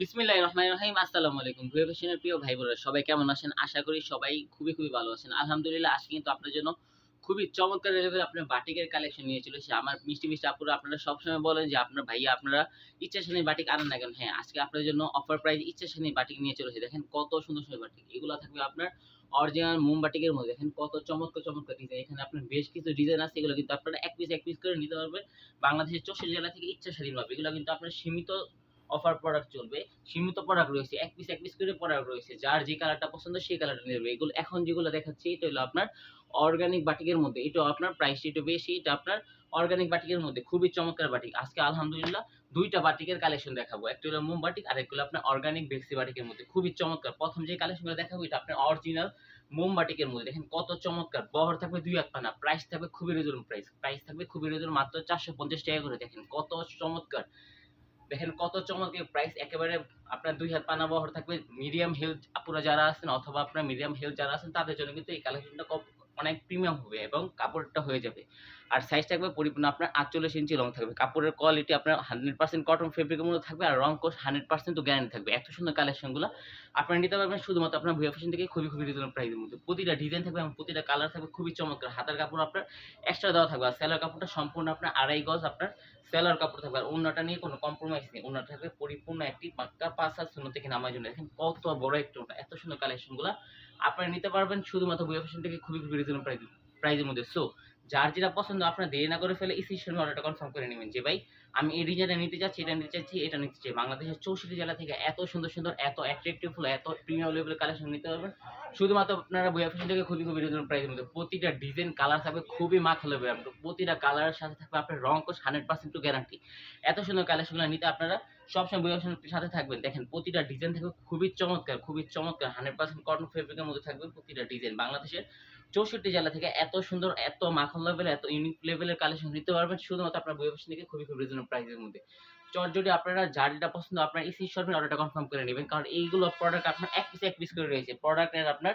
বিসমিল্লাহ রহমান রহিম আসসালামু আলাইকুম প্রিয় ভাই বোনেরা সবাই কেমন আছেন? আশা করি সবাই খুবই খুবই ভালো আছেন। আলহামদুলিল্লাহ, আজকে কিন্তু আপনার জন্য খুবই চমৎকার লেভেল আপনার বাটিকের কালেকশন নিয়ে চলে এসেছে আমার মিষ্টি মিষ্টি আপুরা, আপনারা সবসময় বলেন যে আপনার আপনারা বাটিক আনেন না কেন? হ্যাঁ আজকে আপনার জন্য অফার বাটিক নিয়ে চলে এসেছে দেখেন কত সুন্দর সুন্দর বাটিক। এগুলো থাকবে আপনার অরিজিনাল মোম বাটিকের মধ্যে। দেখেন কত চমৎকার চমৎকার ডিজাইন এখানে আপনার বেশ কিছু ডিজাইন আছে। এগুলো কিন্তু আপনারা এক পিস এক পিস করে নিতে পারবেন। বাংলাদেশের চৌষট্টি জেলা থেকে ইচ্ছা স্বাধীনভাবে এগুলো কিন্তু আপনার সীমিত অফার প্রোডাক্ট চলবে, সীমিত প্রোডাক্ট রয়েছে, এক পিস এক পিস করে প্রোডাক্ট রয়েছে, যার যে কালারটা পছন্দ সেই কালারটা নেবে। এগুলো, এখন যেগুলো দেখাচ্ছি, এটা হলো আপনার অর্গানিক বাটিকের মধ্যে। এটা আপনার প্রাইসটা একটু বেশি, এটা আপনার অর্গানিক বাটিকের মধ্যে। খুবই চমৎকার বাটিক আজকে আলহামদুলিল্লাহ দুইটা বাটিকের কালেকশন দেখাবো। একটা হলো মোম বাটিক আর একটা হলো আপনার অর্গানিক বেক্সি বাটিকের মধ্যে। খুবই চমৎকার। প্রথম যে কালেকশনগুলো দেখাবো, এটা আপনার অরিজিনাল মোম বাটিকের মধ্যে। দেখেন কত চমৎকার। বহর থাকবে দুই এক পানা। প্রাইস থাকবে খুবই রিজনেবল প্রাইস প্রাইস থাকবে খুবই রিজনেবল মাত্র চারশো পঞ্চাশ টাকা করে। দেখেন কত চমৎকার। দেখেন কত চমৎকার প্রাইস একেবারে আপনার দুই হাত পানা বহর থাকবে। মিডিয়াম হেলথ আপুরা যারা আছেন অথবা আপনার মিডিয়াম হেলথ যারা আছেন, তাদের জন্য কিন্তু এই কালেকশনটা অনেক প্রিমিয়াম হবে এবং কাপড়টা হয়ে যাবে। আর সাইজ থাকবে পরিপূর্ণ, আপনার আটচল্লিশ ইঞ্চি লং থাকবে। কাপড়ের কোয়ালিটি আপনার হান্ড্রেড পার্সেন্ট কটন ফেব্রিকের মধ্যে থাকবে আর রং কোর্স হান্ড্রেড পার্সেন্ট তো গ্যারান্টি থাকবে। এত সুন্দর কালেকশনগুলো আপনারা নিতে পারবেন শুধুমাত্র আপনার ভুয়া ফ্যাশন থেকে খুবই খুবই রিজনেবল প্রাইসের মধ্যে। প্রতিটা ডিজাইন থাকবে এবং প্রতিটা কালার থাকবে খুবই চমৎকার। হাতের কাপড় আপনার এক্সট্রা দেওয়া থাকবে আর সেলার কাপড়টা সম্পূর্ণ আপনার আড়াই গজ আপনার সেলার কাপড় থাকবে। আর অন্যটা নিয়ে কোনো কম্প্রোমাইজ নেই। অন্যটা থাকবে পরিপূর্ণ একটি পাক্কা পাঁচ সাত শূন্য থেকে নামার জন্য। দেখেন কত বড় একটা এত সুন্দর কালেকশনগুলো আপনারা নিতে পারবেন শুধুমাত্র ভুয়া ফ্যাশন থেকে খুবই খুবই রিজনেবল প্রাইস প্রাইজের মধ্যে। সো যার যেটা পছন্দ, আপনারা দেরি না করে ফেলে ইসির সঙ্গে অর্ডারটা কনফার্ম করে নেবেন যে, ভাই, আমি এই ডিজাইনটা নিতে চাচ্ছি, এটা নিতে চাচ্ছি, এটা নিতে চাই বাংলাদেশের চৌষট্টি জেলা থেকে এত সুন্দর সুন্দর, এত অ্যাট্রাকটিভ ফুল, এত প্রিমিয়াম লেভেলের কালেকশন নিতে পারবেন। শুধুমাত্র আপনারা বই ফ্যাশন থেকে খুবই খুবই রিজনেবল প্রাইসের মধ্যে। প্রতিটা ডিজাইন কালার থাকবে, খুবই মাখা লেবে প্রতিটা কালারের সাথে থাকবে আপনার রং কোর্স হান্ড্রেড পার্সেন্ট টু গ্যারান্টি এত সুন্দর কালেকশনগুলো নিতে আপনারা সবসময় বইয়া ফ্যাশনের সাথে থাকবেন। দেখেন, প্রতিটা ডিজাইন থাকবে খুবই চমৎকার খুবই চমৎকার। হান্ড্রেড পার্সেন্ট কটন ফেব্রিকের মধ্যে থাকবে প্রতিটা ডিজাইন বাংলাদেশের চৌষট্টি জেলা থেকে এত সুন্দর, এত মাখন লেভেল এত ইউনিক লেভেলের কালেকশন নিতে পারবেন শুধুমাত্র আপনার বই ফ্যাশন থেকে খুবই খুবই রিজনেবল প্রাইসের মধ্যে। চট যদি আপনারা যার যেটা পছন্দ আপনার ইসি শর্মের অর্ডারটা কনফার্ম করে নেবেন। কারণ এইগুলো প্রোডাক্ট আপনার এক পিস এক পিস করে রয়েছে। প্রোডাক্টের আপনার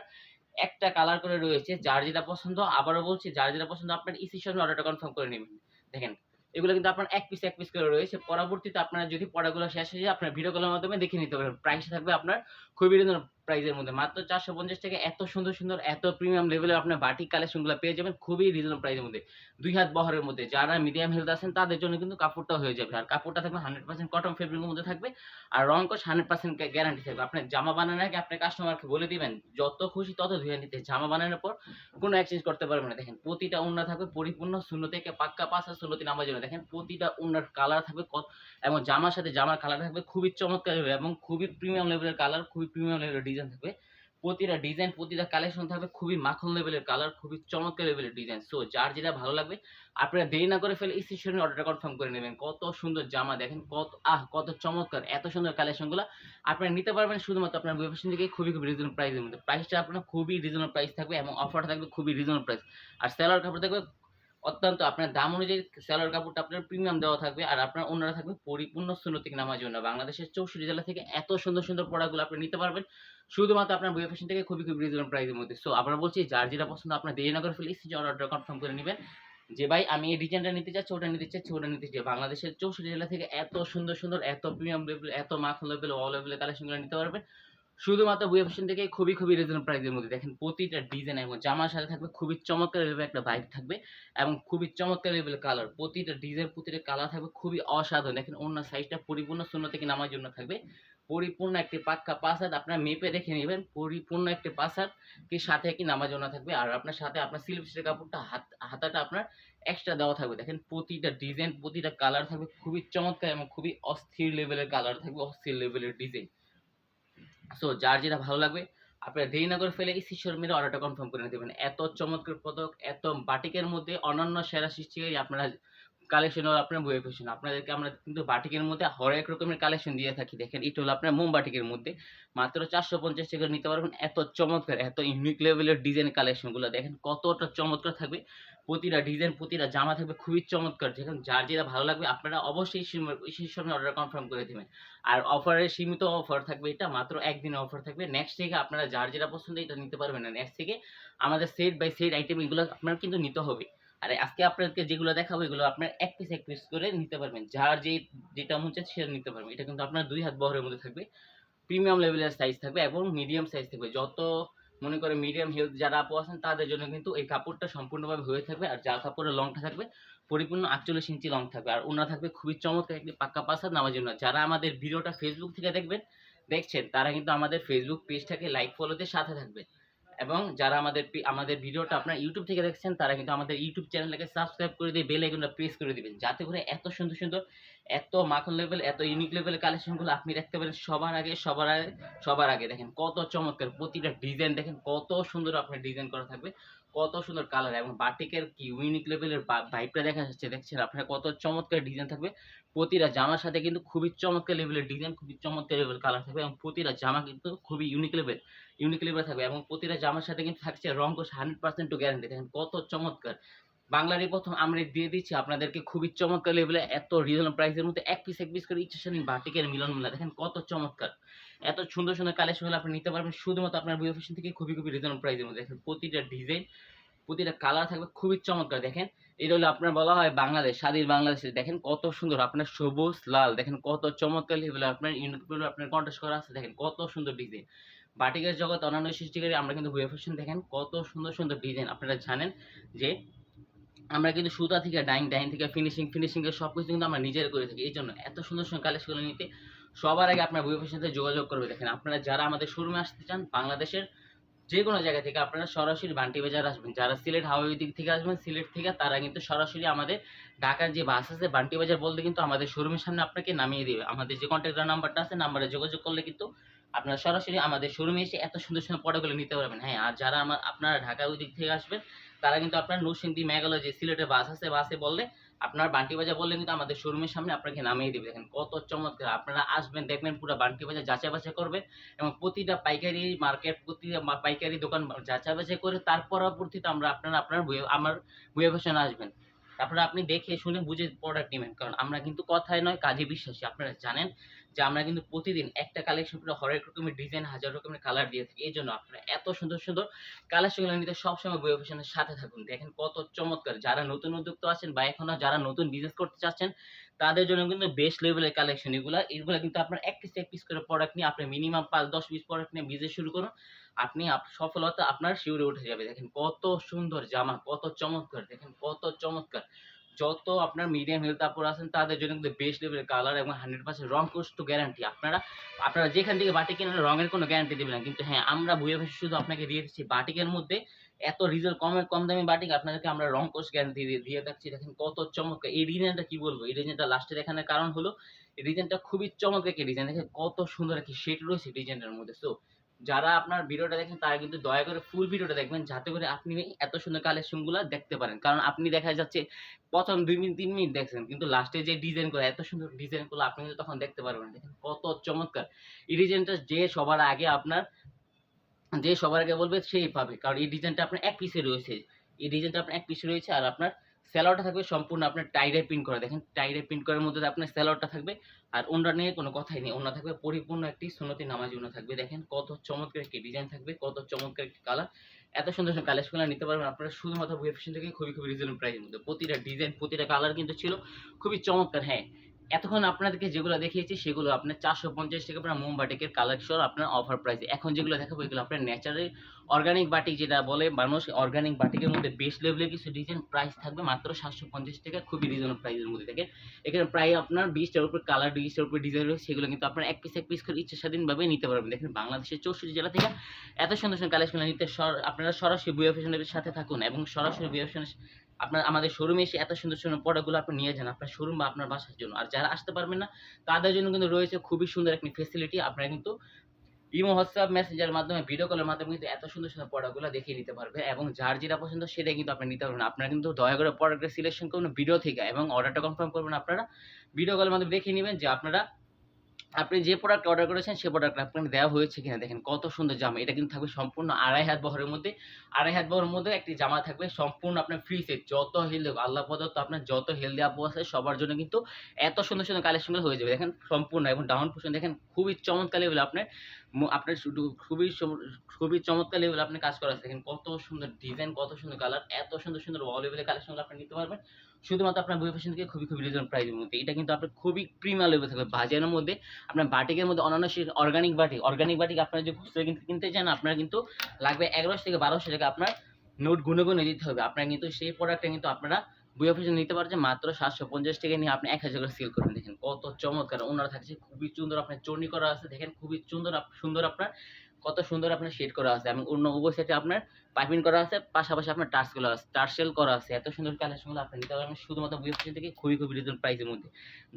একটা কালার করে রয়েছে। যার যেটা পছন্দ, আবারও বলছি, যার যেটা পছন্দ আপনার ইসি শর্মের অর্ডারটা কনফার্ম করে নেবেন। দেখেন এগুলো কিন্তু আপনার এক পিস এক পিস করে রয়েছে। পরবর্তীতে আপনারা যদি পড়াগুলো শেষ হয়ে যায়, আপনার ভিডিও কলের মাধ্যমে দেখে নিতে পারেন প্রাইস থাকবে আপনার খুবই প্রাইসের মধ্যে। মাত্র চারশো পঞ্চাশ টাকা এত সুন্দর সুন্দর, এত প্রিমিয়াম লেভেলের আপনার বাটিক কালেকশনগুলো পেয়ে যাবেন খুবই রিজনেবল প্রাইসের মধ্যে। দুই হাত বহরের মধ্যে। যারা মিডিয়াম হেলথ আছেন, তাদের জন্য কিন্তু কাপড়টা হয়ে যাবে। আর কাপড়টা থাকবে হান্ড্রেড পার্সেন্ট কটন ফেব্রিকের মধ্যে থাকবে। আর রং কোচ হান্ড্রেড পার্সেন্ট গ্যারান্টি থাকবে। আপনার জামা বানানোর আগে আপনার কাস্টমারকে বলে দিবেন, যত খুশি তত ধুয়ে নিতে। জামা বানানোর পর কোনো এক্সচেঞ্জ করতে পারবেন না। দেখেন, প্রতিটা উন্না থাকবে পরিপূর্ণ শূন্য থেকে পাক্কা পাঁচ আর ষোলোতে নামার জন্য দেখেন, প্রতিটা উন্নার কালার থাকবে এবং জামার সাথে জামার কালার থাকবে খুবই চমৎকার এবং খুবই প্রিমিয়াম লেভেলের কালার খুবই প্রিমিয়াম লেভেলের ডিজাইন থাকবে। প্রতিটা ডিজাইন প্রতিটা কালেকশন থাকবে খুবই মাখন লেভেলের কালার খুবই চমৎকার লেভেলের ডিজাইন সো যার যেটা ভালো লাগবে, আপনারা দেরি না করে ফেলে স্টেশনের অর্ডারটা কনফার্ম করে নেবেন। কত সুন্দর জামা, দেখেন কত, আহ, কত চমৎকার, এত সুন্দর কালেকশনগুলো আপনারা নিতে পারবেন। শুধুমাত্র আপনার ওয়েবসাইট থেকে খুবই খুবই রিজনেবল প্রাইসের মধ্যে। প্রাইসটা আপনার খুবই রিজনেবল প্রাইস থাকবে এবং অফারটা থাকবে খুবই রিজনেবল প্রাইস আর সেলার কাপড় থাকবে অত্যন্ত, আপনার দাম অনুযায়ী সেলার কাপড়টা আপনার প্রিমিয়াম দেওয়া থাকবে। আর আপনার অন্যরা থাকবে পরিপূর্ণ শূন্য থেকে নামার জন্য বাংলাদেশের চৌষট্টি জেলা থেকে এত সুন্দর সুন্দর প্রোডাক্টগুলো আপনি নিতে পারবেন। শুধুমাত্র আপনার বই ফ্যাশন থেকে খুবই খুবই রিজনেবল প্রাইসের মধ্যে। সো আমরা বলছি, যার যেটা পছন্দ আপনার দেরি না করে ফেলে এসে অর্ডারটা কনফার্ম করে নেবেন। যে ভাই, আমি এই ডিজাইনটা নিতে চাচ্ছি, ওটা নিতে চাচ্ছি, ওটা নিতে চাই বাংলাদেশের চৌষট্টি জেলা থেকে এত সুন্দর সুন্দর, এত প্রিমিয়াম লেভেল এত মাখন লেভেল অল লেভেলের কালেকশনগুলো নিতে পারবেন। শুধুমাত্র বুয়ে ফ্যাশন থেকে খুবই খুবই রিজনেবল প্রাইসের মধ্যে। দেখেন, প্রতিটা ডিজাইন এবং জামার সাথে থাকবে, খুবই চমৎকার লেভেলের একটা ভাইব থাকবে এবং খুবই চমৎকার লেভেলের কালার প্রতিটা ডিজাইন প্রতিটা কালার থাকবে, খুবই অসাধারণ। দেখেন, অন্য সাইজটা পরিপূর্ণ শূন্য থেকে নামার জন্য থাকবে? পরিপূর্ণ একটি পাক্কা হাত আপনার মেপে দেখে নেবেন, পরিপূর্ণ একটি হাত কি সাথে কি নামার জন্য থাকবে, আর আপনার সাথে আপনার সিলিপসের কাপড়টা, হাত, হাতাটা আপনার এক্সট্রা দেওয়া থাকবে। দেখেন প্রতিটা ডিজাইন প্রতিটা কালার থাকবে খুবই চমৎকার এবং খুবই অস্থির লেভেলের কালার থাকবে, অস্থির লেভেলের ডিজাইন সো যার যেটা ভালো লাগবে, আপনারা দেরি না করে ফেলে এই শিশোর মেরে অর্ডারটা কনফার্ম করে দেবেন এত চমৎকার পদক, এত বাটিকের মধ্যে অনন্য সেরা সৃষ্টিকারী আপনারা কালেকশন হলো আপনার বইয়ে ফেশন আপনাদেরকে আমরা কিন্তু বাটিকের মধ্যে হরেক রকমের কালেকশন দিয়ে থাকি। দেখেন, এটা হলো আপনার মোম বাটিকের মধ্যে। মাত্র চারশো পঞ্চাশ টাকা নিতে পারবেন। এত চমৎকার, এত ইউনিক লেভেলের ডিজাইন কালেকশনগুলো দেখেন, কতটা চমৎকার থাকবে। প্রতিটা ডিজাইন প্রতিটা জামা থাকবে খুবই চমৎকার। যেখানে যার যেটা ভালো লাগবে, আপনারা অবশ্যই সেই সময় অর্ডার কনফার্ম করে দেবেন। আর অফারের সীমিত অফার থাকবে এটা, মাত্র একদিনের অফার থাকবে। নেক্সট থেকে আপনারা যার যেটা পছন্দ, এটা নিতে পারবেন না। নেক্সট থেকে আমাদের সেট বাই সেট আইটেম এগুলো আপনার কিন্তু নিতে হবে। আর আজকে আপনাদেরকে যেগুলো দেখাবো, এগুলো আপনার এক পিস এক পিস করে নিতে পারবেন। যার যে যেটা মন চাচ্ছে সেটা নিতে পারবেন। এটা কিন্তু আপনার দুই হাত বহরের মধ্যে থাকবে। প্রিমিয়াম লেভেলের সাইজ থাকবে এবং মিডিয়াম সাইজ থাকবে। যত মনে করে মিডিয়াম হেলথ যারা আপু আছেন, তাদের জন্য কিন্তু এই কাপড়টা সম্পূর্ণভাবে হয়ে থাকবে। আর যা কাপড়ের লংটা থাকবে, পরিপূর্ণ আটচল্লিশ ইঞ্চি লং থাকবে। আর ওনা থাকবে খুবই চমৎকার একটি পাক্কা পাসাদ নামার জন্য। যারা আমাদের ভিডিওটা ফেসবুক থেকে দেখবেন, দেখছেন, তারা কিন্তু আমাদের ফেসবুক পেজটাকে লাইক ফলোতে সাথে থাকবে এবং যারা আমাদের আমাদের ভিডিওটা আপনার ইউটিউব থেকে দেখছেন, তারা কিন্তু আমাদের ইউটিউব চ্যানেলটাকে সাবস্ক্রাইব করে দিয়ে বেল আইকনটা প্রেস করে দিবেন। যাতে করে এত সুন্দর সুন্দর, এত মাখন লেভেল এত ইউনিক লেভেলের কালেকশনগুলো আপনি দেখতে পারেন সবার আগে সবার আগে সবার আগে। দেখেন কত চমৎকার প্রতিটা ডিজাইন দেখেন কত সুন্দর আপনার ডিজাইন করা থাকবে। কত সুন্দর কালার এবং বাটিকের কি ইউনিক লেভেলের ভাইবটা দেখা যাচ্ছে, দেখছেন আপনার, কত চমৎকার ডিজাইন থাকবে। প্রতিটা জামার সাথে কিন্তু খুবই চমৎকার লেভেলের ডিজাইন খুবই চমৎকার লেভেল কালার থাকবে, এবং প্রতিটা জামা কিন্তু খুবই ইউনিক লেভেল ইউনিক লেভেল থাকবে, এবং প্রতিটা জামার সাথে কিন্তু থাকছে রং কোষ হান্ড্রেড পার্সেন্ট টু গ্যারান্টি দেখেন কত চমৎকার। বাংলারই প্রথম আমরা দিয়ে দিচ্ছি, আপনাদেরকে খুবই চমৎকার লেভেলে এত রিজনেবল প্রাইসের মধ্যে এক পিস এক পিস করে ইচ্ছা বাটিকের মিলন মেলা দেখেন কত চমৎকার। এত সুন্দর সুন্দর কালেকশন আপনি নিতে পারবেন। শুধুমাত্র আপনার বিও ফ্যাশন থেকে খুবই খুবই রিজনেবল প্রাইসের মধ্যে। দেখেন, প্রতিটা ডিজাইন প্রতিটা কালার থাকবে খুবই চমৎকার। দেখেন, এটা হলো আপনার বলা হয় বাংলাদেশ, স্বাধীন বাংলাদেশে দেখেন, কত সুন্দর। আপনার সবুজ, লাল, দেখেন, কত চমৎকার লেভেলে আপনার ইউনিক আপনার কন্টেস্ট করা আছে। দেখেন, কত সুন্দর ডিজাইন বাটিকের জগৎ অন্যান্য সৃষ্টিকারী আমরা কিন্তু বুয়ে ফ্যাশন দেখেন, কত সুন্দর সুন্দর ডিজাইন আপনারা জানেন যে আমরা কিন্তু সুতা থেকে ডাইং ডাইং থেকে ফিনিশিং ফিনিশিং এর সব কিছু কিন্তু আমরা নিজের করে থাকি। এই জন্য এত সুন্দর সুন্দর কালেকশন নিতে সবার আগে আপনার বুয়ে ফ্যাশন সাথে যোগাযোগ করবে। দেখেন, আপনারা যারা আমাদের শোরুমে আসতে চান, বাংলাদেশের যে কোনো জায়গা থেকে আপনারা সরাসরি বান্টি বাজার আসবেন। যারা সিলেট হাওয়াই দিক থেকে আসবেন, সিলেট থেকে, তারা কিন্তু সরাসরি আমাদের ঢাকার যে বাস আছে, বান্টি বাজার বলতে কিন্তু আমাদের শোরুমের সামনে আপনাকে নামিয়ে দেবে। আমাদের যে কন্ট্যাক্টার নাম্বারটা আছে, নাম্বারে যোগাযোগ করলে কিন্তু আপনারা সরাসরি আমাদের শোরুমে এসে এত সুন্দর সুন্দর প্রোডাক্টগুলো নিতে পারবেন। হ্যাঁ আর যারা আমার, আপনারা ঢাকা ওই দিক থেকে আসবেন, তারা কিন্তু আপনার নরসিংদী, মেঘালয় যে সিলেটের বাস আছে, বাসে বললে আপনার বান্টি বাজার বললেন কিন্তু আমাদের শোরুমের সামনে আপনাকে নামিয়ে দেবে। দেখেন কত চমৎকার। আপনারা আসবেন, দেখবেন পুরো বান্টি বাজার যাচাই বাছাই করবে এবং প্রতিটা পাইকারি মার্কেট, প্রতিটা পাইকারি দোকান যাচাই বাছাই করে তার পরবর্তীতে আমরা আপনারা, আপনার আমার ফ্যাশনে আসবেন। তারপরে আপনি দেখে শুনে বুঝে প্রোডাক্ট নেবেন। কারণ আমরা কিন্তু কথায় নয়, কাজে বিশ্বাসী। আপনারা জানেন যে আমরা কিন্তু প্রতিদিন একটা কালেকশন করে হরেক রকমের ডিজাইন হাজার রকমের কালার দিয়ে থাকি। এই জন্য আপনারা এত সুন্দর সুন্দর কালেকশনগুলো নিতে সবসময় বই ফ্যাশনের সাথে থাকুন। দেখেন কত চমৎকার। যারা নতুন উদ্যোক্তা আছেন বা এখনও যারা নতুন বিজনেস করতে চাচ্ছেন, তাদের জন্য কিন্তু বেস্ট লেভেলের কালেকশন এগুলো। এগুলো কিন্তু আপনার এক পিস এক পিস করে প্রোডাক্ট নিয়ে আপনি মিনিমাম পাঁচ, দশ পিস প্রোডাক্ট নিয়ে বিজনেস শুরু করুন। আপনি সফলতা আপনার শিউরে উঠে যাবে। দেখেন কত সুন্দর জামা, কত চমৎকার। দেখেন কত চমৎকার। যত আপনার মিডিয়াম হেলথ কাপড় আছেন, তাদের জন্য কিন্তু বেস্ট লেভেলের কালার এবং হান্ড্রেড পার্সেন্ট রং কোর্স তো গ্যারান্টি আপনারা আপনারা যেখান থেকে বাটিক কেনেন রঙের কোনো গ্যারান্টি দেবেন না। কিন্তু হ্যাঁ আমরা বুয়ে ভাষা শুধু আপনাকে দিয়ে দিচ্ছি বাটিকের মধ্যে। এত রিজাল্ট কমে, কম দামি বাটিক, আপনাদেরকে আমরা রং কোর্স গ্যারান্টি দিয়ে দিয়ে থাকছি দেখেন কত চমৎকার। এই ডিজাইনটা কি বলব? এই ডিজাইনটা লাস্টে দেখানোর কারণ হলো, এই ডিজাইনটা খুবই চমৎকার একটি ডিজাইন দেখেন কত সুন্দর একটি শেড রয়েছে ডিজাইনটার মধ্যে সো যারা আপনার ভিডিওটা দেখেন তারা কিন্তু দয়া করে ফুল ভিডিওটা দেখবেন, যাতে করে আপনি এত সুন্দর কালেকশনগুলো দেখতে পারেন। কারণ আপনি দেখা যাচ্ছে প্রথম দুই মিনিট, তিন মিনিট দেখছেন, কিন্তু লাস্টে যে ডিজাইন করে এত সুন্দর ডিজাইনগুলো আপনি কিন্তু তখন দেখতে পারবেন দেখেন কত চমৎকার। এই ডিজাইনটা যে সবার আগে আপনার, যে সবার আগে বলবে, সেই পাবে। কারণ এই ডিজাইনটা আপনার এক পিসে রয়েছে। এই ডিজাইনটা আপনার এক পিসে রয়েছে, আর আপনার স্যালোয়ারটা থাকবে সম্পূর্ণ আপনার টাইডে প্রিন্ট করা। দেখেন টাইডে প্রিন্ট করার মধ্যে আপনার স্যালোয়ারটা থাকবে আর ওনরা নিয়ে কোনো কথাই নেই। ওনা থাকবে পরিপূর্ণ একটি সুন্নতি নামাজ ওনা থাকবে। দেখেন, কত চমৎকার একটি ডিজাইন থাকবে, কত চমৎকার একটি কালার এত সুন্দর সুন্দর কালেকশনগুলো নিতে পারবেন আপনারা। শুধুমাত্র ভুয়ে ফ্যাশন থেকে খুবই খুবই রিজনেবল প্রাইসের মধ্যে। প্রতিটা ডিজাইন প্রতিটা কালার কিন্তু ছিল খুবই চমৎকার। হ্যাঁ এতক্ষণ আপনাদেরকে যেগুলো দেখিয়েছি, সেগুলো আপনার চারশো পঞ্চাশ টাকা আপনার মোম বাটিকের কালেকশন আপনার অফার প্রাইসে এখন যেগুলো দেখাবো, এগুলো আপনার ন্যাচারাল অর্গানিক বাটিক যেটা বলে, মানুষ অর্গানিক বাটিকের মধ্যে বেস্ট লেভেলের কিছু ডিজাইন প্রাইস থাকবে মাত্র সাতশো পঞ্চাশ টাকা খুবই রিজনেবল প্রাইসের মধ্যে দেখেন এখানে প্রায় আপনার বিশটার উপর কালার বিশটার উপর ডিজাইন রয়েছে, সেগুলো কিন্তু আপনার এক পিস এক পিস করে ইচ্ছা স্বাধীনভাবে নিতে পারবেন। দেখেন বাংলাদেশের চৌষট্টি জেলা থেকে এত সুন্দর সুন্দর কালেকশন নিতে আপনারা সরাসরি বুয়া ফ্যাশনের সাথে থাকুন এবং সরাসরি বুয়া ফ্যাশনের আপনার, আমাদের শোরুমে এসে এত সুন্দর সুন্দর প্রোডাক্টগুলো আপনি নিয়ে যান আপনার শোরুম বা আপনার বাসার জন্য। আর যারা আসতে পারবেন না, তাদের জন্য কিন্তু রয়েছে খুবই সুন্দর একটি ফেসিলিটি আপনারা কিন্তু ইমো, হোয়াটসঅ্যাপ, মেসেঞ্জারের মাধ্যমে ভিডিও কলের মাধ্যমে কিন্তু এত সুন্দর সুন্দর প্রোডাক্টগুলো দেখিয়ে নিতে পারবে এবং যার যেটা পছন্দ সেটাই কিন্তু আপনি নিতে পারবেন আপনারা কিন্তু দয়া করে প্রোডাক্টের সিলেকশন করুন ভিডিও থেকে এবং অর্ডারটা কনফার্ম করবেন আপনারা। ভিডিও কলের মাধ্যমে দেখে নেবেন যে আপনারা আপনি যে প্রোডাক্ট অর্ডার করেছেন, সে প্রোডাক্ট আপনাকে দেওয়া হয়েছে কিনা দেখেন, কত সুন্দর জামা। এটা কিন্তু থাকবে সম্পূর্ণ আড়াই হাত বহরের মধ্যে। আড়াই হাত বহরের মধ্যে একটি জামা থাকবে সম্পূর্ণ আপনার ফ্রি যত হেলদি আল্লাহ প্রদত্ত আপনার যত হেলদি আপু আছে, সবার জন্য কিন্তু এত সুন্দর সুন্দর কালেকশনগুলো হয়ে যাবে। দেখেন সম্পূর্ণ এবং ডাউন পোর্শন দেখেন, খুবই চমৎকার লেভেল আপনার আপনার খুবই খুবই চমৎকার লেভেল আপনি কাজ করা দেখেন কত সুন্দর ডিজাইন কত সুন্দর কালার এত সুন্দর সুন্দর ওয়াল লেভেলের কালেকশন আপনি নিতে পারবেন। শুধুমাত্র আপনার বই ফ্যাশন থেকে খুবই খুবই রিজনেবল প্রাইসের মধ্যে। এটা কিন্তু আপনার খুবই প্রিমিয়াম লেভেল থাকবে। বাজারের মধ্যে, আপনার বাটিকের মধ্যে অন্যান্য অর্গানিক বাটিক অর্গানিক বাটিক আপনারা যে খুচরা কিন্তু, কিনতে চান, আপনার কিন্তু লাগবে এগারোশো থেকে বারোশো টাকা আপনার নোট গুনে গুনে দিতে হবে। আপনার কিন্তু সেই প্রোডাক্টটা কিন্তু আপনারা বই অফিসে নিতে পারছেন মাত্র সাতশো পঞ্চাশ টাকা নিয়ে আপনি এক হাজার করে সেল করবেন দেখেন। কত চমৎকার। ওনারা থাকছে খুবই সুন্দর আপনার চর্নি করা আছে। দেখেন খুবই সুন্দর সুন্দর আপনার কত সুন্দর আপনার শেড করা আছে এবং অন্য উভয় সাইডে আপনার পাইপিং করা আছে, পাশাপাশি আপনার টার্সগুলো আছে টার্সেল করা আছে, এত সুন্দর কালেকশনগুলো আপনি নিতে পারবেন শুধুমাত্র অফিস থেকে খুবই খুবই রিজনেবল প্রাইসের মধ্যে।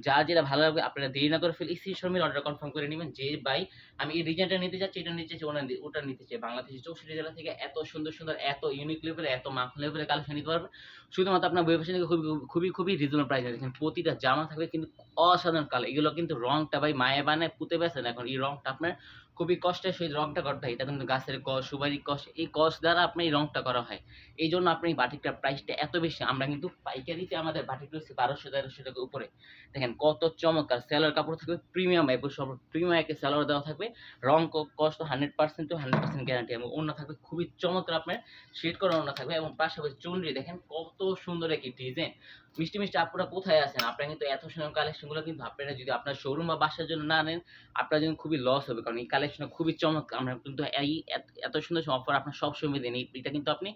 যা যেটা ভালো লাগবে, আপনারা দেরি না করে ফেলে ইসি শর্মের অর্ডার কনফার্ম করে নেবেন যে ভাই আমি এই ডিজাইনটা নিতে চাচ্ছি, এটা নিতে চাই ওটা ওটা নিতে চাই। বাংলাদেশের চৌষট্টি জেলা থেকে এত সুন্দর সুন্দর, এত ইউনিক লেভেলে এত মাখন লেভেলের কালেকশন নিতে পারবেন শুধুমাত্র আপনার অফিস থেকে খুবই খুবই খুবই রিজনেবল প্রাইসে দেখেন, প্রতিটা জামা থাকবে কিন্তু অসাধারণ কালার এগুলো কিন্তু রংটা ভাই মায়ে বানায় পুঁতে বেছেন এখন এই রংটা আপনার খুবই কষ্টের সহিত রংটা করতে হয়। এটা কিন্তু গাছের কষ সুপারি কষ, এই কষ দ্বারা আপনার এই রংটা করা হয়। এই জন্য আপনি বাটিকটার প্রাইসটা এত বেশি। আমরা কিন্তু পাইকারিতে আমাদের বাটিক রয়েছে বারোশো, তেরোশো টাকার উপরে। দেখেন কত চমৎকার। সেলার কাপড় থাকবে প্রিমিয়াম এবং সব প্রিমিয়াম একে সেলার দেওয়া থাকবে। রং কষ্ট hundred percent two hundred percent guarantee এবং অন্য থাকবে খুবই চমৎকার আপনার শেড করা অন্য থাকবে। এবং পাশাপাশি চুনরি, দেখেন কত সুন্দর একটি ডিজাইন মিষ্টি মিষ্টি আপনারা কোথায় আছেন? আপনারা কিন্তু এত সুন্দর কালেকশনগুলো কিন্তু আপনারা যদি আপনার শোরুম বা বাসার জন্য না নেন, আপনার জন্য খুবই লস হবে। কারণ এই কালেকশনটা খুবই চমৎকার। আমরা কিন্তু এই এত- সুন্দর অফার আপনার সবসময় দেন। এই- এটা কিন্তু আপনি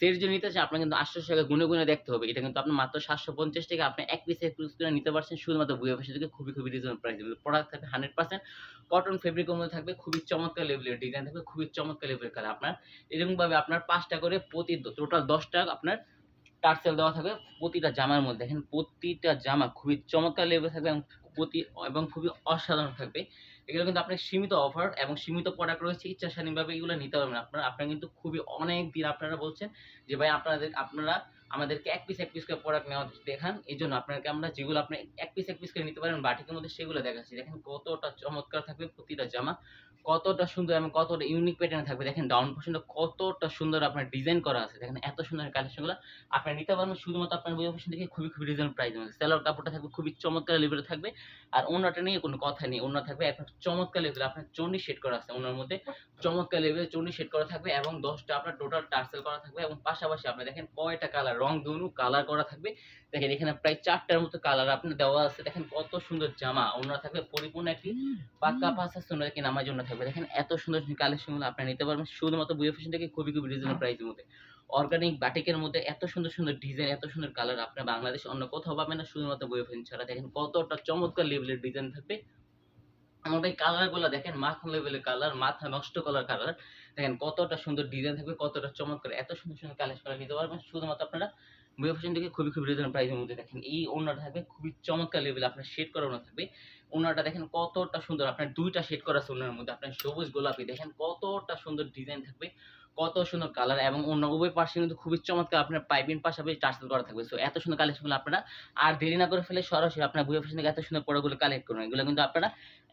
সেট যদি নিতে চান, আপনার কিন্তু আটশো টাকা গুনে গুনে দেখতে হবে। এটা কিন্তু আপনি মাত্র সাতশো পঞ্চাশ টাকা আপনি এক পিস এক করে নিতে পারছেন। শুধুমাত্র বই অফিস থেকে খুবই খুবই রিজনেবল প্রাইস দেবে প্রোডাক্ট থাকবে হান্ড্রেড পার্সেন্ট কটন ফেব্রিকের মধ্যে থাকবে, খুবই চমৎকার লেভেলের ডিজাইন থাকবে, খুবই চমৎকার লেভেলের কালার আপনার এরকমভাবে আপনার পাঁচটা করে প্রতি টোটাল দশটা আপনার টার্সেল দেওয়া থাকবে, প্রতিটা জামার মধ্যে। দেখেন, প্রতিটা জামা খুবই চমৎকার লেগে থাকবে এবং প্রতি, এবং খুবই অসাধারণ থাকবে। এগুলো কিন্তু আপনার সীমিত অফার এবং সীমিত প্রোডাক্ট রয়েছে ইচ্ছা স্বাধীনভাবে এগুলো নিতে পারবেন। আপনারা আপনারা কিন্তু খুবই অনেক দিন আপনারা বলছেন যে, ভাই, আপনাদের, আপনারা আমাদেরকে এক পিস এক পিস করে প্রোডাক্ট নেওয়া দেখান। এই জন্য আপনাকে আমরা যেগুলো আপনি এক পিস এক পিস করে নিতে পারেন, বাটিকের মধ্যে সেগুলো দেখাচ্ছি। দেখেন কতটা চমৎকার থাকবে প্রতিটা জামা, কতটা সুন্দর এবং কতটা ইউনিক প্যাটার্ন থাকবে। দেখেন ডাউন পোর্শনটা কতটা সুন্দর আপনার ডিজাইন করা আছে। দেখেন এত সুন্দর কালেকশনগুলো আপনি নিতে পারবেন, শুধুমাত্র আপনার বই অপশন থেকে খুবই খুবই রিজনেবল প্রাইস মধ্যে। সেলার কাপড়টা থাকবে খুবই চমৎকার লেভেলে থাকবে। আর অন্যটা নিয়ে কোনো কথা নেই। অন্য থাকবে এখন চমৎকার লেভেলে আপনার চন্ডি শেড করা আছে ওনার মধ্যে। চমৎকার লেভেলে চন্ডি শেড করা থাকবে এবং দশটা আপনার টোটাল টার্সেল করা থাকবে এবং পাশাপাশি আপনি দেখেন কয়টা কালার রং দুনু কালার করা থাকবে। দেখেন এখানে প্রায় চারটার মতো কালার আপনার দেওয়া আছে। দেখেন কত সুন্দর জামা। ওনার থাকবে পরিপূর্ণ একটি পাক্কা পাঁচা সুন্দর একটি নামার জন্য থাকবে। দেখেন এত সুন্দর কালেকশনগুলো আপনি নিতে পারবেন। শুধুমাত্র বুয়ে ফ্যাশন থেকে খুবই খুবই রিজনেবল প্রাইসের মধ্যে। অর্গানিক বাটিকের মধ্যে এত সুন্দর সুন্দর ডিজাইন এত সুন্দর কালার আপনার বাংলাদেশে অন্য কোথাও পাবেন না শুধুমাত্র বুয়ে ফ্যাশন ছাড়া। দেখেন কতটা চমৎকার লেভেলের ডিজাইন থাকবে। আমার ভাই কালারগুলো দেখেন মাখন লেভেলের কালার মাথা নষ্ট করার কালার দেখেন কতটা সুন্দর ডিজাইন থাকবে, কতটা চমৎকার, এত সুন্দর সুন্দর কালেকশন করে নিতে পারবেন। শুধুমাত্র আপনারা বুয়ে ফ্যাশন থেকে খুবই খুবই রিজনেবল প্রাইসের মধ্যে দেখেন। এই ওনাটা থাকবে, খুবই চমৎকার লেভেল আপনার শেড করা ওনা থাকবে। ওনাটা দেখেন কতটা সুন্দর, আপনার দুইটা শেড করা আছে ওনার মধ্যে। আপনার সবুজ গোলাপি, দেখেন কতটা সুন্দর ডিজাইন থাকবে, কত সুন্দর কালার এবং অন্য উভয় পাশে কিন্তু খুবই চমৎকার আপনার পাইপিং পাশাপাশি টার্সেল করা থাকবে। সো এত সুন্দর কালেকশনগুলো আপনারা আর দেরি না করে ফেলে সরাসরি আপনার বুয়ে ফ্যাশন থেকে এত সুন্দর প্রোডাক্টগুলো কালেক্ট করুন। এগুলো কিন্তু আপনারা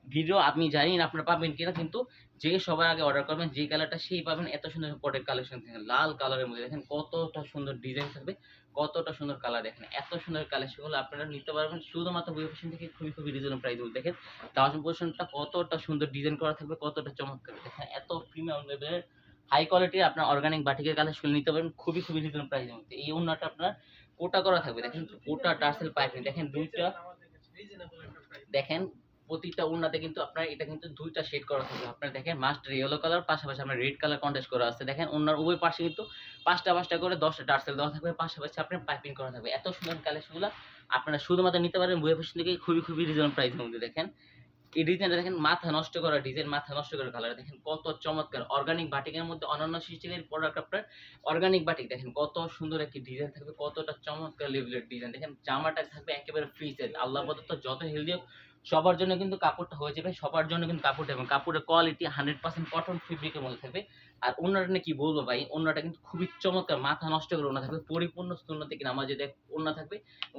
ভিডিও আপনি জানি না আপনারা পাবেন কিনা, কিন্তু যে সবার আগে অর্ডার করবেন, যে কালারটা সেই পাবেন, এত সুন্দর প্রোডাক্ট কালেকশন দেখেন, লাল কালারের মধ্যে দেখেন, কতটা সুন্দর ডিজাইন থাকবে, কতটা সুন্দর কালার দেখেন, এত সুন্দর কালেকশনগুলো আপনারা নিতে পারবেন, শুধুমাত্র বুয়ে ফ্যাশন থেকে খুবই খুবই রিজনেবল প্রাইস দেখেন দাওয়াজ পোর্শনটা কতটা সুন্দর ডিজাইন করা থাকবে, কতটা চমৎকার, দেখেন, এত প্রিমিয়াম লেভেলের হাই কোয়ালিটির আপনার অর্গানিক বাটিকের কালেকশন নিতে পারবেন, খুবই খুবই রিজনেবল প্রাইসের মধ্যে। এই ওনাটা আপনার কোটা করা থাকবে, দেখেন, কোটা টার্সেল পাইপিং দেখেন, দুইটা, দেখেন প্রতিটা উন্নাতে কিন্তু আপনার এটা কিন্তু দুইটা শেড করা থাকবে আপনার দেখেন মাস্টার ইয়েলো কালার পাশাপাশি আপনার রেড কালার কন্টেস্ট করা আছে। দেখেন ওনার উভয় পাশে কিন্তু পাঁচটা পাঁচটা করে দশটা টার্সেল দেওয়া থাকবে। পাশাপাশি আপনার পাইপিং করা থাকবে। এত সুন্দর কালেকশনগুলো আপনারা শুধুমাত্র নিতে পারেন বইয়ের ফ্যাশন থেকে। খুবই খুবই রিজনেবল প্রাইসের মধ্যে দেখেন। এই ডিজাইনটা দেখেন মাথা নষ্ট করা ডিজাইন মাথা নষ্ট করা কালার দেখেন কত চমৎকার। অর্গানিক বাটিকের মধ্যে অন্যান্য সৃষ্টিকারী প্রোডাক্ট আপনার অর্গানিক বাটিক দেখেন কত সুন্দর একটি ডিজাইন থাকবে। কতটা চমৎকার লেভেলের ডিজাইন দেখেন জামাটা থাকবে একেবারে ফ্রি সাইজ আল্লাহ যত হেলদি হোক সবার জন্য কিন্তু কাপড়টা হয়ে যাবে, সবার জন্য কিন্তু কাপড়টা এবং কাপড়ের কোয়ালিটি হান্ড্রেড পার্সেন্ট কটন ফেব্রিকের মধ্যে থাকবে। আর অন্যটা নিয়ে কি বলব ভাই, অন্যটা কিন্তু খুবই চমৎকার, মাথা নষ্ট করে ওনা থাকবে, পরিপূর্ণ শূন্য থেকে নামাজ যদি অন্য থাকবে।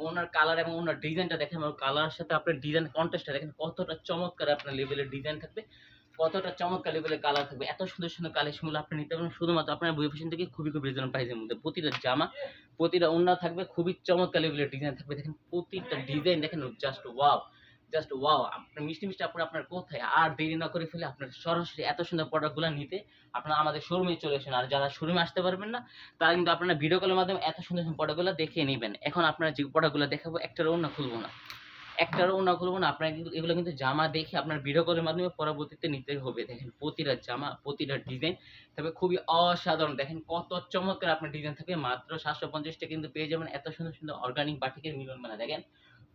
ওনার কালার এবং ওনার ডিজাইনটা দেখেন, এবং কালারের সাথে আপনার ডিজাইন কন্টেস্টটা দেখেন, কতটা চমৎকার আপনার লেভেলের ডিজাইন থাকবে, কতটা চমৎকার লেভেলের কালার থাকবে, এত সুন্দর সুন্দর কালেকশনগুলো আপনি নিতে পারবেন। শুধুমাত্র আপনার বই ফ্যাশন থেকে খুবই খুব রিজনেবল প্রাইসের মধ্যে। প্রতিটা জামা, প্রতিটা ওন্না থাকবে, খুবই চমৎকার লেভেলের ডিজাইন থাকবে। দেখেন প্রতিটা ডিজাইন দেখেন জাস্ট ওয়াও জাস্ট ওয়াও আপনার মিষ্টি মিষ্টি আপনার আপনার কোথায়? আর দেরি না করে ফেলে আপনার সরাসরি এত সুন্দর প্রোডাক্টগুলো নিতে আপনারা আমাদের শোরুমে চলে আসেন। আর যারা শোরুমে আসতে পারবেন না, তারা কিন্তু আপনারা ভিডিও কলের মাধ্যমে এত সুন্দর সুন্দর প্রোডাক্টগুলো দেখে নেবেন। এখন আপনারা যে প্রোডাক্টগুলো দেখাবো একটারও না খুলবো না। একটারও না খুলবো না, আপনারা কিন্তু এগুলো কিন্তু জামা দেখে আপনার ভিডিও কলের মাধ্যমে পরবর্তীতে নিতে হবে। দেখেন প্রতিটা জামা, প্রতিটা ডিজাইন তবে খুবই অসাধারণ। দেখেন কত চমৎকার আপনার ডিজাইন থাকে। মাত্র সাতশো পঞ্চাশটা কিন্তু পেয়ে যাবেন। এত সুন্দর সুন্দর অর্গানিক বাটিকের মিলন মেলা, দেখেন?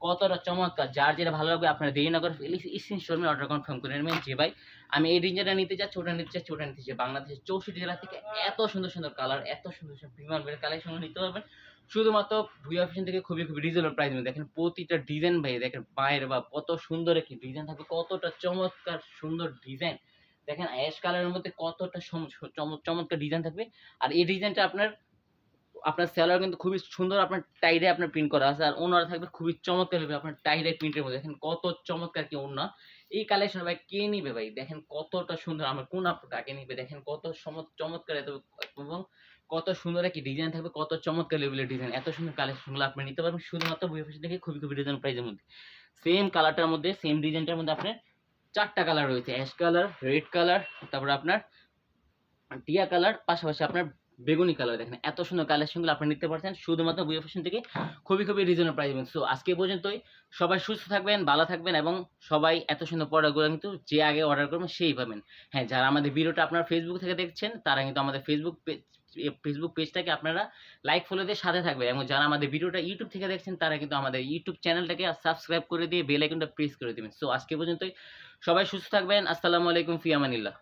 কতটা চমৎকার, যার যেটা ভালো লাগবে আপনারা দেরি না করে স্ক্রিন শোরুমে অর্ডার কনফার্ম করে নেবেন যে ভাই, আমি এই ডিজাইনটা নিতে চাচ্ছি ওটা নিতে চাচ্ছি ওটা নিতে চাই। বাংলাদেশের চৌষট্টি জেলা থেকে এত সুন্দর সুন্দর কালার এত সুন্দর সুন্দর প্রিমিয়াম বের কালেকশন নিতে পারবেন। শুধুমাত্র ভুই অপশন থেকে খুবই খুবই রিজনেবল প্রাইস দেখেন প্রতিটা ডিজাইন ভাই, দেখেন পায়ের বা কত সুন্দর একটি ডিজাইন থাকবে, কতটা চমৎকার সুন্দর ডিজাইন দেখেন অ্যাশ কালারের মধ্যে কতটা চমৎকার ডিজাইন থাকবে। আর এই ডিজাইনটা আপনার আপনার স্যালার কিন্তু খুবই সুন্দর আপনার টাইরে আপনার প্রিন্ট করা আছে। আর ওনারা থাকবে খুবই চমৎকার হবে আপনার টাইরে প্রিন্টের মধ্যে। দেখেন কত চমৎকার কি ওনা এই কালেকশন ভাই কে নিবে ভাই? দেখেন কতটা সুন্দর। আমার কোন আপু কাকে নিবে? দেখেন কত চমৎকার এত এবং কত সুন্দর একটি ডিজাইন থাকবে, কত চমৎকার লেভেলের ডিজাইন এত সুন্দর কালেকশনগুলো আপনি নিতে পারবেন শুধুমাত্র বই ফ্যাশন থেকে খুবই খুবই ডিজাইন প্রাইসের মধ্যে। সেম কালারটার মধ্যে সেম ডিজাইনটার মধ্যে আপনার চারটা কালার রয়েছে। অ্যাশ কালার রেড কালার তারপরে আপনার টিয়া কালার পাশাপাশি আপনার বেগুনি কালার দেখেন এত সুন্দর কালেকশনগুলো আপনি নিতে পারছেন শুধুমাত্র বুয়া ফ্যাশন থেকে খুবই খুবই রিজনেবল প্রাইস সো আজকে পর্যন্তই। সবাই সুস্থ থাকবেন ভালো থাকবেন এবং সবাই এত সুন্দর প্রোডাক্টগুলো কিন্তু যে আগে অর্ডার করবেন সেই পাবেন। হ্যাঁ যারা আমাদের ভিডিওটা আপনারা ফেসবুক থেকে দেখছেন তারা কিন্তু আমাদের ফেসবুক পেজ ফেসবুক পেজটাকে আপনারা লাইক ফলো দিয়ে সাথে থাকবে এবং যারা আমাদের ভিডিওটা ইউটিউব থেকে দেখছেন তারা কিন্তু আমাদের ইউটিউব চ্যানেলটাকে সাবস্ক্রাইব করে দিয়ে বেল আইকনটা প্রেস করে দেবেন। সো আজকে পর্যন্তই। সবাই সুস্থ থাকবেন। আসসালামু আলাইকুম ফিয়ামানিল্লাহ